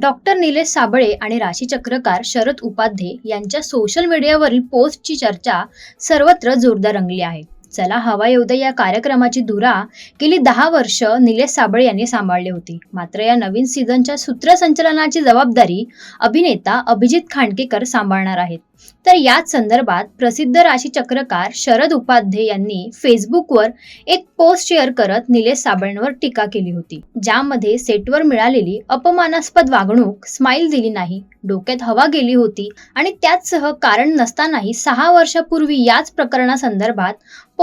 Doctor Nilesh Sable आणि राशीचक्रकार शरद उपाध्ये यांच्या social मीडियावरील पोस्टची चर्चा सर्वत्र जोरदार रंगली आहे. चला हवा येऊ दे या कार्यक्रमाची धुरा गेली दहा वर्ष निलेश साबळे यांनी सांभाळली होती. मात्र या नवीन सीझनच्या सूत्रसंचलनाची जबाबदारी अभिनेता अभिजित खांडकेकर सांभाळणार आहेत. तर याच संदर्भात प्रसिद्ध राशीचक्रकार शरद उपाध्ये यांनी फेसबुकवर एक पोस्ट शेअर करत निलेश साबळेंवर टीका केली होती. ज्यामध्ये सेटवर मिळालेली अपमानास्पद वागणूक स्माईल दिली नाही डोक्यात हवा गेली होती आणि त्याचसह कारण नसतानाही सहा वर्षापूर्वी याच प्रकरणासंदर्भात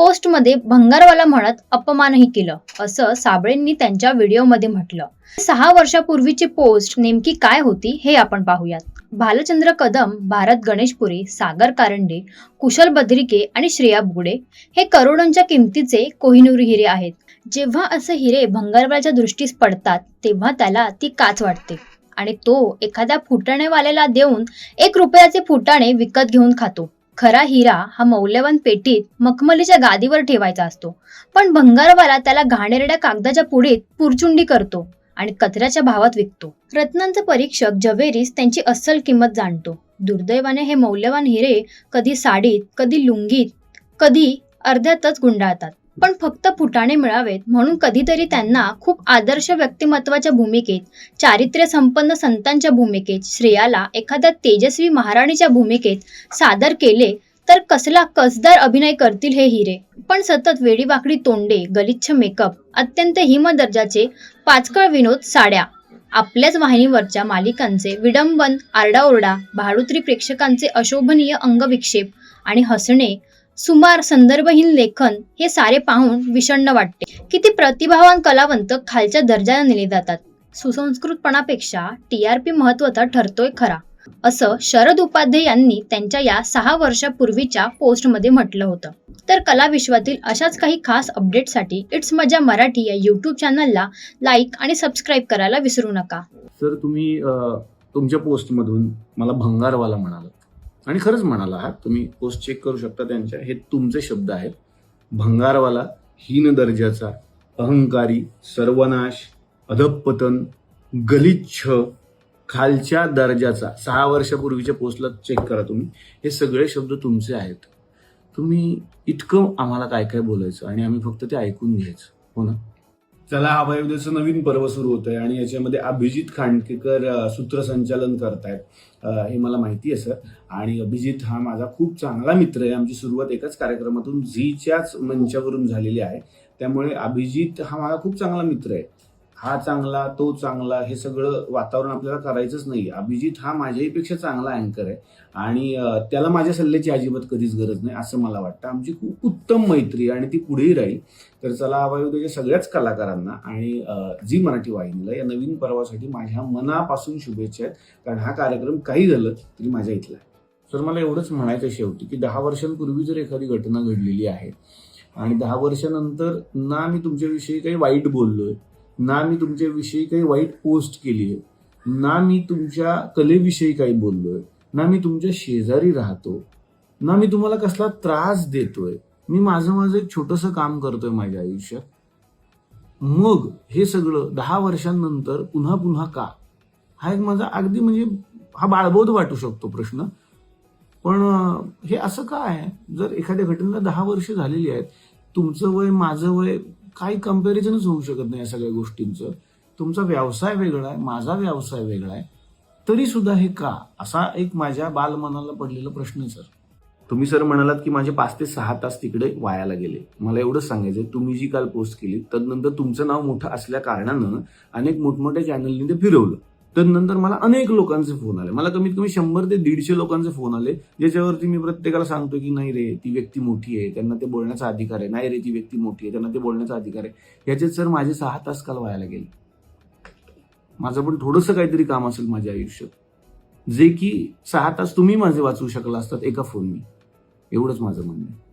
पोस्टमध्ये भंगारवाला म्हणत अपमानही केलं असं साबळेंनी त्यांच्या व्हिडिओमध्ये म्हटलं. सहा वर्षापूर्वीची पोस्ट नेमकी काय होती हे आपण पाहूयात. भालचंद्र कदम भारत गणेशपुरी सागर कारंडे कुशल बद्रिके आणि श्रेया बुगडे हे करोडोंच्या किमतीचे कोहिनूर हिरे आहेत. जेव्हा असे हिरे भंगारवाल्याच्या दृष्टीस पडतात तेव्हा त्याला ती काच वाटते. आणि तो एखाद्या फुटाणेवाल्याला देऊन एक रुपयाचे फुटाणे विकत घेऊन खातो. खरा हिरा हा मौल्यवान पेटीत मखमलीच्या गादीवर ठेवायचा असतो. पण भंगारवाला त्याला घाणेरड्या कागदाच्या पुढीत पुरचुंडी करतो आणि कचऱ्याच्या भावात विकतो. रत्नांचा परीक्षक जवेरीस त्यांची अस्सल किंमत जाणतो. दुर्दैवाने हे मौल्यवान हिरे कधी साडीत कधी लुंगीत कधी अर्ध्यातच गुंडाळतात. पण फक्त फुटाणे मिळावेत म्हणून कधीतरी त्यांना खूप आदर्श व्यक्तिमत्वाच्या भूमिकेत चारित्र्य संपन्न संतांच्या भूमिकेत श्रेयाला एखाद्या तेजस्वी महाराणीच्या भूमिकेत सादर केले तर कसला कसदार अभिनय करतील हे हिरे. पण सतत वेडीवाकडी तोंडे गलिच्छ मेकअप अत्यंत हिम दर्जाचे पाचकळ विनोद साड्या आपल्याच वाहिनीवरच्या मालिकांचे विडंबन आरडाओरडा भाडुत्री प्रेक्षकांचे अशोभनीय अंगविक्षेप आणि हसणे सुमार संदर्भहीन लेखन हे सारे पाहून विषण्ण वाटते. किती प्रतिभावान कलावंत खालच्या दर्जाने नेले जातात. सुसंस्कृतपणापेक्षा टी आर पी महत्त्वाचा ठरतोय खरा. असं शरद उपाध्ये यांनी त्यांच्या या सहा वर्षापूर्वीच्या पोस्टमध्ये म्हटलं होतं. तर कला विश्वातील अशाच काही खास अपडेटसाठी इट्स मजा मराठी या यूट्यूब चॅनलला लाईक आणि सबस्क्राईब करायला विसरू नका. सर तुम्ही तुमच्या पोस्टमधून मला भंगारवाला म्हणालात. आणि खरंच म्हणाला आहात तुम्ही पोस्ट चेक करू शकता त्यांच्या. हे तुमचे शब्द आहेत. भंगारवाला हीन दर्जाचा अहंकारी सर्वनाश अधपतन गलिच्छ खालच्या दर्जाचा. सहा वर्षापूर्वीच्या पोस्टला चेक करा तुम्ही. हे सगळे शब्द तुमचे आहेत. तुम्ही इतकं आम्हाला काय काय बोलायचं? आणि आम्ही फक्त ते ऐकून घ्यायचं. हो ना? चला हवायुद्धाचं नवीन पर्व सुरू होत आहे आणि याच्यामध्ये अभिजित खांडकेकर सूत्रसंचालन करतायत. आहेत हे मला माहिती आहे सर. आणि अभिजित हा माझा खूप चांगला मित्र आहे. आमची सुरुवात एकाच कार्यक्रमातून झीच्याच मंचावरून झालेली आहे. त्यामुळे अभिजित हा माझा खूप चांगला मित्र आहे. हा चांगला तो चांगला हे सगळं वातावरण आपल्याला करायचंच नाही अभिजित हा माझ्याहीपेक्षा चांगला अँकर आहे. आणि त्याला माझ्या सल्ल्याची अजिबात कधीच गरज नाही असं मला वाटतं. आमची खूप उत्तम मैत्री आहे आणि ती पुढेही राहील. तर चला हवायुद्धाच्या सगळ्याच कलाकारांना आणि जी मराठी वाहिनीला या नवीन पर्वासाठी माझ्या मनापासून शुभेच्छा आहेत. कारण हा कार्यक्रम काही झालं तरी माझ्या इथला आहे. तर मला एवढंच म्हणायचं शेवटी की दहा वर्षांपूर्वी जर एखादी घटना घडलेली आहे आणि दहा वर्षानंतर ना मी तुमच्याविषयी काही वाईट बोललोय ना मी तुमच्याविषयी काही वाईट पोस्ट केली आहे. ना मी तुमच्या कलेविषयी काही बोललोय. ना मी तुमच्या शेजारी राहतो. ना मी तुम्हाला कसला त्रास देतोय. मी माझं माझं एक छोटंसं काम करतोय माझ्या आयुष्यात. मग हे सगळं दहा वर्षांनंतर पुन्हा पुन्हा का? हा एक माझा अगदी म्हणजे हा बाळबोध वाटू शकतो प्रश्न. पण हे असं का आहे? जर एखाद्या घटनेला दहा वर्ष झालेली आहेत तुमचं वय माझं वय काही कम्पॅरिझनच होऊ शकत नाही या सगळ्या गोष्टींचं. तुमचा व्यवसाय वेगळा आहे माझा व्यवसाय वेगळा आहे. तरी सुद्धा हे का? असा एक माझ्या बालमनाला पडलेला प्रश्न आहे सर. तुम्ही सर म्हणालात की माझे पाच ते सहा तास तिकडे वायाला गेले. मला एवढंच सांगायचं तुम्ही जी काल पोस्ट केली तदनंतर तुमचं नाव मोठं असल्या कारणानं अनेक मोठमोठ्या चॅनलनी ते फिरवलं. त्यानंतर मला अनेक लोकांचे फोन आले. मला कमीत कमी शंभर ते दीडशे लोकांचे फोन आले ज्याच्यावरती मी प्रत्येकाला सांगतो की नाही रे ती व्यक्ती मोठी आहे त्यांना ते बोलण्याचा अधिकार आहे. नाही रे ती व्यक्ती मोठी आहे त्यांना ते बोलण्याचा अधिकार आहे. याच्यात सर माझे सहा तास काल व्हायला गेले. माझं पण थोडंसं काहीतरी काम असेल माझ्या आयुष्यात. जे की सहा तास तुम्ही माझे वाचवू शकला असतात एका फोननी. एवढंच माझं म्हणणं आहे.